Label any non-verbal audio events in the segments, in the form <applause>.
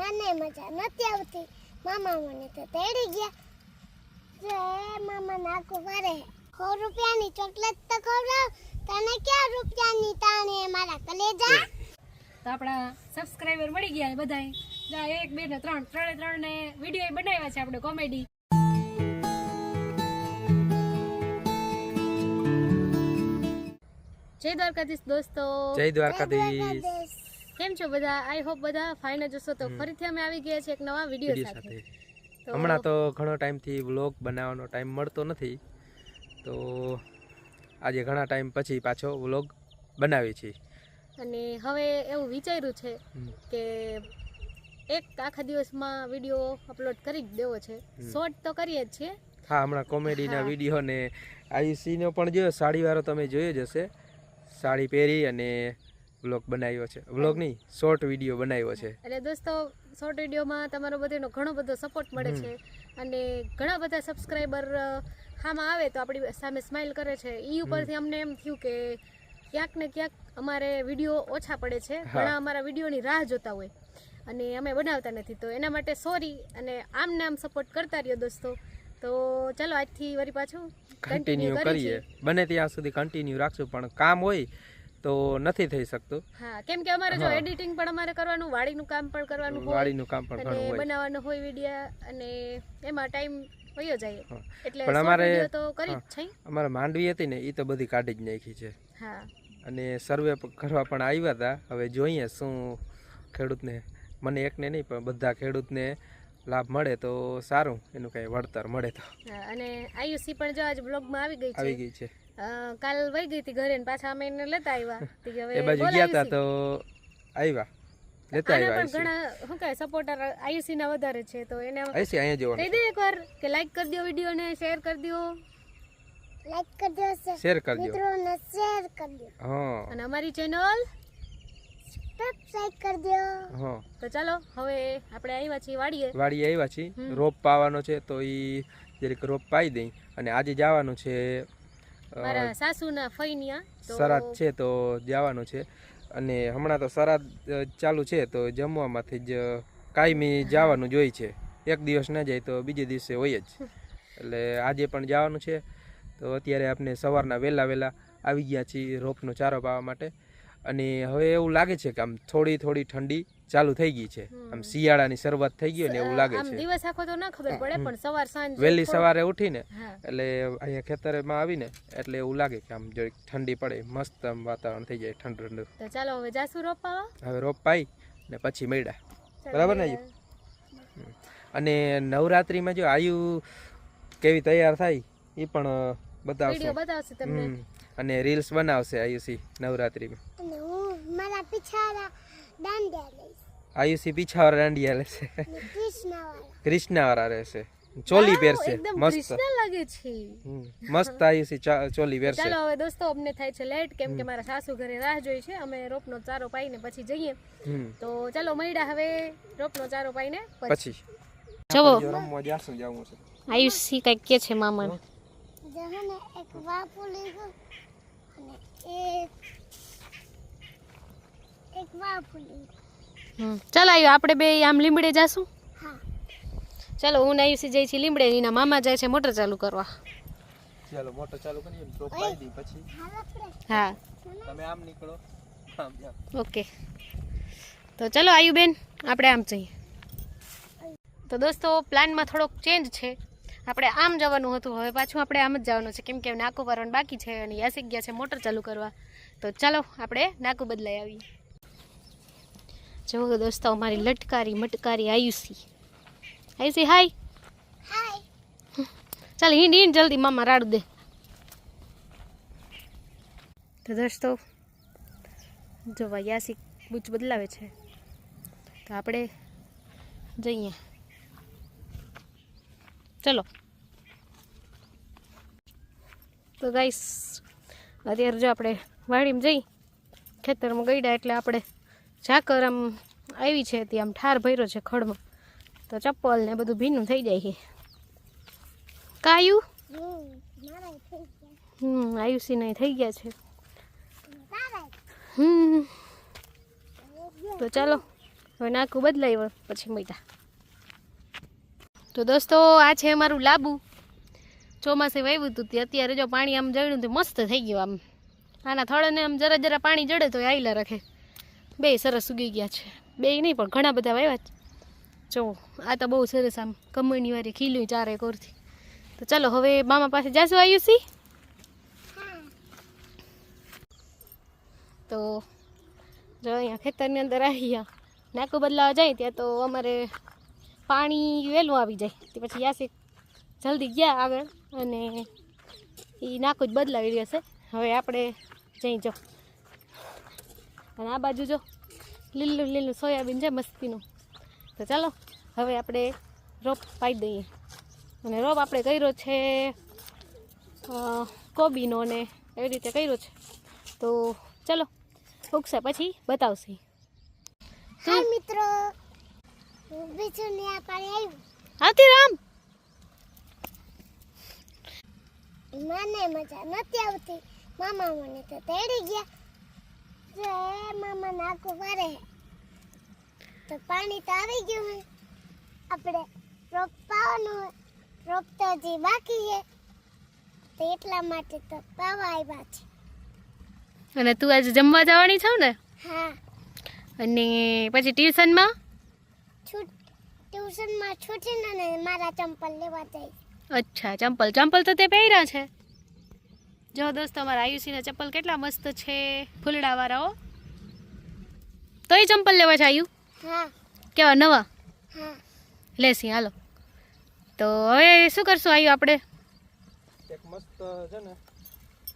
મને મજા નથી આવતી. મામા મને તો તેડી ગયા. જે મામા નાખું મારે સો રૂપિયાની ચોકલેટ તો ખવડાવ. તને ક્યાં રૂપિયાની તાણે મારા કલેજા? તો આપણા સબસ્ક્રાઈબર મળી ગયા બધાય. જા એક બે ને ત્રણ ત્રણે ત્રણ ને વીડિયો બનાવ્યા છે આપણે કોમેડી જય દ્વારકાધીશ દોસ્તો. જય દ્વારકાધીશ. કેમ છો બધા? આઈ હોપ બધા ફાઇન જ હશો. તો ફરીથી અમે આવી ગયા છે એક નવા વીડિયો સાથે. હમણાં તો ઘણો ટાઈમથી વ્લોગ બનાવવાનો ટાઈમ મળતો નથી. તો આજે ઘણા ટાઈમ પછી પાછો વ્લોગ બનાવી છીએ. અને હવે એવું વિચાર્યું છે કે એક આખા દિવસમાં વીડિયો અપલોડ કરી જ દેવો છે. શોર્ટ તો કરીએ જ છીએ. હા હમણાં કોમેડીના વીડિયો ને આયુષીનો પણ જોયો. સાડીવાળો તમે જોયો જ હશે. સાડી પહેરી અને વ્લોગ બનાવ્યો છે. વ્લોગ નહીં શોર્ટ વીડિયો બનાવ્યો છે. એટલે દોસ્તો શોર્ટ વિડીયોમાં તમારો બધાનો ઘણો બધો સપોર્ટ મળે છે. અને ઘણા બધા સબસ્ક્રાઈબર હામાં આવે તો આપણી સામે સ્માઇલ કરે છે. એ ઉપરથી અમને એમ થયું કે ક્યાંક ને ક્યાંક અમારે વીડિયો ઓછા પડે છે. ઘણા અમારા વિડીયોની રાહ જોતા હોય. અને અમે બનાવતા નથી. તો એના માટે સોરી અને આમ ને આમ સપોર્ટ કરતા રહ્યો દોસ્તો. તો ચલો આજથી વળી પાછું. કન્ટિન્યુ કરીએ. બને ત્યાં સુધી કન્ટિન્યુ રાખશું. પણ કામ હોય તો નથી થઈ શકતું. હા કેમ કે અમારે જો એડિટિંગ પણ અમારે કરવાનું વાડીનું કામ પણ કરવાનું હોય વાડીનું કામ પણ ઘણું હોય. બનાવવાનું હોય વિડિયા અને એમાં ટાઈમ વયો જાય. એટલે પણ અમારે- તો કરી જ છે. અમારે માંડવી હતી ને એ તો બધી કાઢી જ નાખી છે. હા. અને સર્વે કરવા પણ આવ્યા હતા. હવે જોઈએ શું ખેડૂતને મને એકને નહીં પણ બધા ખેડૂતને લાભ મળે તો સારું એનું કંઈ વળતર મળે તો. અને આયુષી પણ જો આજ બ્લોગમાં આવી ગઈ આવી ગઈ છે. કાલ વહી ગઈ હતી ઘરે ને પાછા અમે એને લેતા આવ્યા. <laughs> તો કે હવે એ બાજુ ગયા હતા તો આવ્યા. લેતા આવ્યા પણ ઘણા શું કહે સપોર્ટર આયુષી ના વધારે છે તો એને આયુષી અહીંયા કહી દે એકવાર કે લાઈક કરી દો વીડિયો ને શેર કરી દો લાઈક કરજો શેર કરજો મિત્રોને શેર કરજો હા. અને અમારી ચેનલ સબસ્ક્રાઇબ કરજો હા. તો ચાલો હવે આપણે આવ્યા છીએ વાડીએ. વાડી આવ્યા છીએ. રોપ પાવાનો છે તો એ જરીક રોપ પાઈ દઈ. અને આજે જવાનું છે મારા સાસુના ફઈનિયા તો સરાદ છે તો જવાનું છે. અને હમણાં તો સરાદ ચાલુ છે તો જમવામાંથી જ કાયમી જવાનું જોઈ છે. એક દિવસ ના જાય તો બીજે દિવસે હોય જ. એટલે આજે પણ જવાનું છે. તો અત્યારે આપણે સવારના વહેલા વહેલા આવી ગયા છીએ રોપનો ચારો પાવા માટે. અને હવે એવું લાગે છે કે આમ થોડી થોડી ઠંડી ચાલુ થઈ ગઈ છે. આમ શિયાળાની શરૂઆત થઈ ગઈ ને એવું લાગે છે. દિવસ આખો તો ના ખબર પડે પણ સવાર સાંજ વહેલી સવારે ઉઠીને એટલે અહીંયા ખેતરમાં આવીને એટલે એવું લાગે કે આમ જરીક ઠંડી પડે મસ્ત આમ વાતાવરણ થઈ જાય ઠંડુ ઠંડુ. તો ચાલો હવે જાસુ રોપાવા? હવે રોપાઈ ને પછી મેળા. બરાબર ને અને નવરાત્રિમાં જો આયુ કેવી તૈયાર થાય એ પણ બતાવશે. બતાવશે તમને. અને રીલ્સ બનાવશે આયુષી નવરાત્રિમાં. મારા પીછાડા દાંડિયા લઈશ. આયુષી પીછાવાળા દાંડિયા લેશે. કૃષ્ણાવાળા. રહેશે. ચોલી પહેરશે. મસ્ત. લાગે છે. મસ્ત આયુષી ચોલી પહેરશે. ચાલો હવે દોસ્તો અમને થાય છે લેટ કેમ કે મારા સાસુ ઘરે રાહ જોઈ છે. અમે રોપનો ચારો પાઈને પછી જઈએ. તો ચાલો મૈડા હવે રોપનો ચારો પાઈને પછી. જવો. રમવા જાશું જવું છે. આયુષી કંઈક કે છે મામાને. જહને એક વાપુ લીધું એક લીધું ચાલો આવ્યો આપણે બે આમ લીમડે જાશું? હા. ચાલો હું ને આયુષી જઈ છીએ લીમડે એના મામા જાય છે મોટર ચાલુ કરવા. ચાલો મોટર ચાલુ કરીએ ને પાઈ દી પછી. હા. તમે આમ નીકળો. આમ જાઓ ઓકે. તો ચલો આયુબેન આપણે આમ જઈએ. તો દોસ્તો પ્લાનમાં થોડોક ચેન્જ છે. આપણે આમ જવાનું હતું હવે પાછું આપણે આમ જ જવાનું છે. કેમ કે નાકું ભરવાનું બાકી છે અને યાસિક ગયા છે મોટર ચાલુ કરવા. તો ચાલો આપણે નાકું બદલાઈ આવીએ. જો દોસ્તો અમારી લટકારી મટકારી આયુષી. આયુષી હાય. ચાલ હિંડ હિંડ જલ્દી મામા રાડું દે. તો દોસ્તો જો યાસિક બૂચ બદલાવે છે. તો આપણે જઈએ. ચલો. તો ગાઈસ અત્યારે જો આપણે વાડીમાં જઈ. ખેતરમાં ગઈડા એટલે આપણે ઝાકર આમ આવી છે ત્યાં આમ ઠાર ભર્યો છે ખડમાં. તો ચપ્પલ ને બધું ભીનું થઈ જાય છે. કાયું? હમ, આયુષી નહીં થઈ ગયા છે. હમ. તો ચાલો, હવે નાકું બદલાય પછી મળ્યા તો દોસ્તો, આ છે અમારું લાબુ. ચોમાસે વાવ્યું હતું તે અત્યારે જો પાણી આમ જળ્યું તો મસ્ત થઈ ગયું આમ. આના થળને આમ જરા જરા પાણી જડે તો આયલા રાખે. બે સરસ ઉગી ગયા છે. બે નહીં, પણ ઘણા બધા વાવ્યા છે. જો, આ તો બહુ સરસ આમ કમળની વારી ખીલું ચારે કોરથી. તો ચાલો, હવે મામા પાસે જાશું આવ્યું સી તો જો અહીંયા ખેતરની અંદર આવી નાકું બદલાવા જાય ત્યાં તો અમારે પાણી વહેલું આવી જાય. તે પછી યાસિક જલ્દી ગયા આગળ અને એ નાકું જ બદલાવી રહેશે હવે આપણે જઈ જો. અને આ બાજુ જો લીલું લીલું સોયાબીન છે મસ્તીનું. તો ચાલો હવે આપણે રોપ પાઈ દઈએ. અને રોપ આપણે કર્યો છે કોબીનો ને એવી રીતે કર્યો છે. તો ચલો ઉગશે પછી બતાવશે. મિત્રો આવતી રામ! મને મજા નથી આવતી. મામા મને તો તેડી ગયા. જે મામા નાખું ભરે તો પાણી તો આવી ગયું હે. આપણે રોપ પાવાનું રોપ તો હજી બાકી છે તો એટલા માટે તો પાવા આવ્યા છે. અને તું આજે જમવા જવાની છો ને? હા. અને પછી ટ્યુશનમાં? છૂટ ટ્યુશનમાં છૂટીને ને મારા ચંપલ લેવા જઈશ અચ્છા ચંપલ. ચંપલ તો તે પહેર્યા છે. જો દોસ્તો અમારા આયુષીના ચંપલ કેટલા મસ્ત છે ફૂલડાવાળાઓ એ ચંપલ લેવા છે આયુ હા. કેવા નવા? લેસી હાલો. તો હવે શું કરશું આયુ આપણે? એક મસ્ત છે ને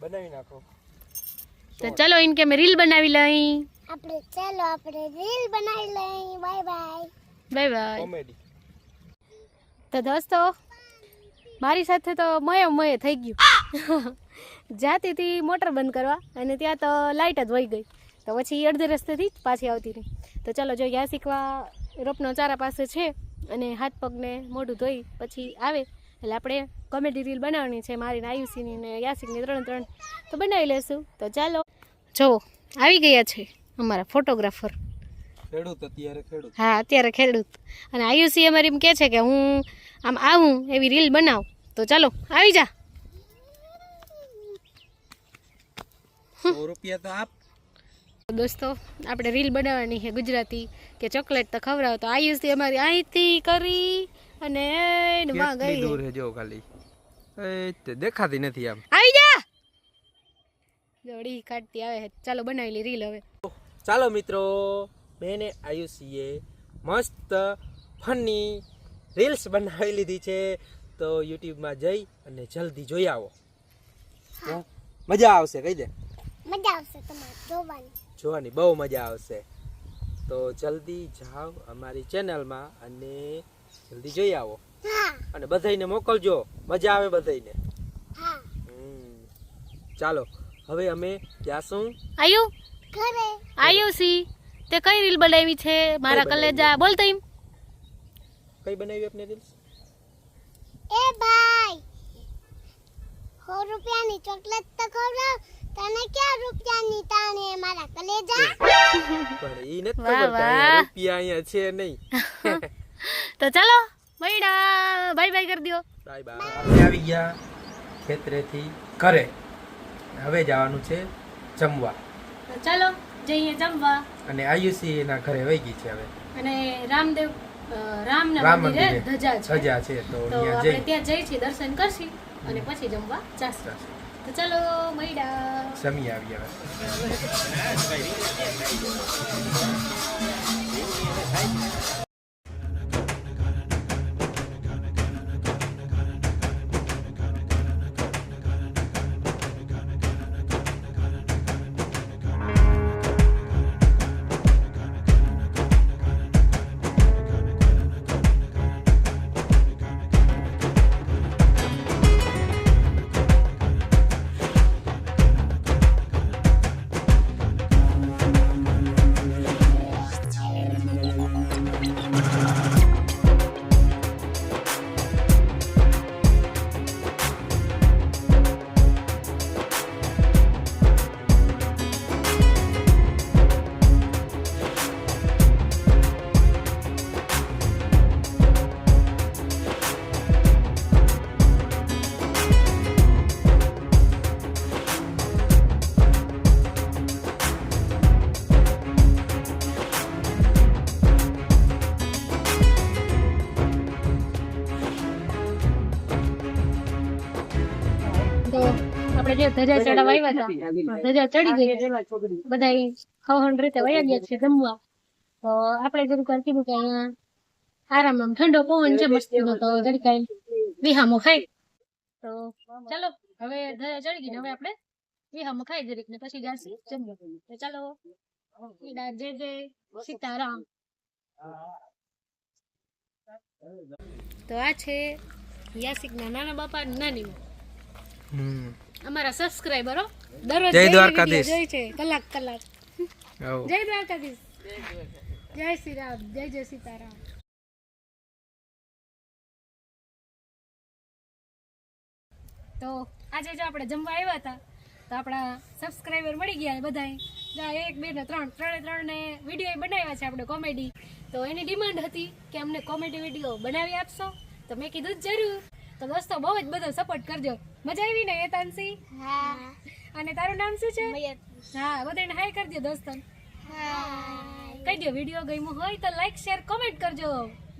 બનાવી નાખો. તો ચલો ઇન કે મેં રીલ બનાવી લઈ. આપણે ચાલો આપણે રીલ બનાવી લઈ. Bye bye. Bye bye. Comedy. તો દોસ્તો મારી સાથે તો મયે મયે થઈ ગયું. <laughs> જાતી હતી મોટર બંધ કરવા અને ત્યાં તો લાઇટ જ વહી ગઈ. તો પછી અડધે રસ્તેથી જ પાછી આવતી રહી. તો ચાલો જો યા શીખવા રોપનો ચારા પાસે છે અને હાથ પગને મોઢું ધોઈ પછી આવે. એટલે આપણે કોમેડી રીલ બનાવવાની છે મારી ને આયુષીની ને યાસિકની ત્રણ ત્રણ. તો બનાવી લેશું. તો ચાલો. જો આવી ગયા છે અમારા ફોટોગ્રાફર. હા અત્યારે ખેડૂત. અને આયુષી અમારી એમ કહે છે કે હું આમ આવું એવી રીલ બનાવ. તો ચાલો આવી જા. રૂપિયા તો આપ. દોસ્તો આપણે રીલ બનાવવાની છે ગુજરાતી કે ચોકલેટ તો ખવડાવો તો આયુષી અમારી અહીંથી કરી અને એને માં ગઈ. દૂર છે જો ખાલી. એ દેખાતી નથી આમ. આવી જા. જોડી કાઢતી આવે છે. ચાલો બનાવેલી રીલ હવે. ચાલો મિત્રો મેને આયુષીએ મસ્ત ફની રીલ્સ બનાવી લીધી છે. તો યુટ્યુબમાં જઈ અને જલ્દી જોઈ આવો. હા? મજા આવશે કહી દે. મજા આવશે તમારે જોવાની. જોવાની બહુ મજા આવશે. તો જલ્દી જાઓ અમારી ચેનલમાં અને જલ્દી જોઈ આવો. હા. અને બધાયને મોકલજો. મજા આવે બધાઈને. ચાલો હવે અમે જાશું આયુ? ઘરે. આયુષી તે કઈ રીલ બનાવી છે? મારા? કલેજા બોલતા એમ. કઈ બનાવી આપને રીલ્સ? એ ભાઈ સો રૂપિયાની ચોકલેટ તો ખવડાવ તને ક્યાં રૂપિયાની તાણે મારા કલેજા? પણ ઈ નથી ખબર રૂપિયા અહીંયા છે નહીં. <laughs> તો ચાલો મૈડા બાય બાય કરી દો. બાય બાય આવી ગયા ખેતરેથી ઘરે. હવે જવાનું છે જમવા. ચાલો જઈએ જમવા. અને આયુષી એના ઘરે વહી ગઈ છે હવે. અને રામદેવ રામના રામ મંદિરે ધજા છે. ધજા છે તો આપણે ત્યાં જઈ છીએ દર્શન કરશી અને પછી જમવા જાશું. તો ચાલો મૈડા. સમી આવી હવે. <laughs> ધજા ચડાવવા આવ્યા હતા. ધજા ચડી ગઈ. બધા ખવહણ રીતે વયા ગયા છે જમવા. તો આપણે જરીક વાર કીધું કે અહીંયા આરામ આમ ઠંડો પવન છે મસ્તીનો તો જરીક વિહામો ખાઈ તો ચાલો હવે ધજા ચડી ગઈ હવે આપણે વિહામો ખાઈ જરીક ને પછી જાસી જમવા તો ચાલો જય જય સીતારામ. તો આ છે યાસિકના નાના બાપા નાની હમ. અમારા સબસ્ક્રાઇબરો દરરોજ જય દ્વારકાધીશ. જય છે. કલાક કલાક. જય દ્વારકાધીશ. જય શ્રી રામ. જય જય સીતારામ. તો આજે જો આપણે જમવા આવ્યા હતા તો આપણા સબસ્ક્રાઇબર મળી ગયા બધાય. જો એક બે ને ત્રણ ત્રણે ત્રણ ને વીડિયો બનાવ્યા છે આપણે કોમેડી તો એની ડિમાન્ડ હતી કે અમને કોમેડી વીડિયો બનાવી આપશો. તો મેં કીધું જરૂર. તો દોસ્તો બહુ જ બધો સપોર્ટ કરજો. મજા આવી ને એતાંશી હા. અને તારું નામ શું છે? હા બધાને હાય કરજો દોસ્તો. હા. કહી દો વીડિયો ગમ્યો હોય તો લાઈક શેર કોમેન્ટ કરજો.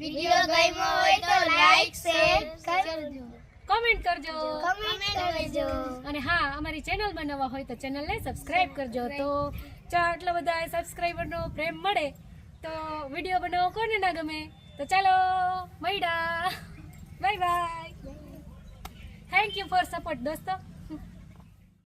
વીડિયો ગમ્યો હોય તો લાઈક શેર કરજો. કોમેન્ટ કરજો. કોમેન્ટ કરજો. અને હા અમારી ચેનલ બનાવવા હોય તો ચેનલને સબસ્ક્રાઇબ કરજો. તો ચા આટલા બધા સબસ્ક્રાઇબરનો પ્રેમ મળે તો વીડિયો બનાવવો કોને ના ગમે? તો ચાલો મળ્યા bye bye thank you for support દોસ્તો.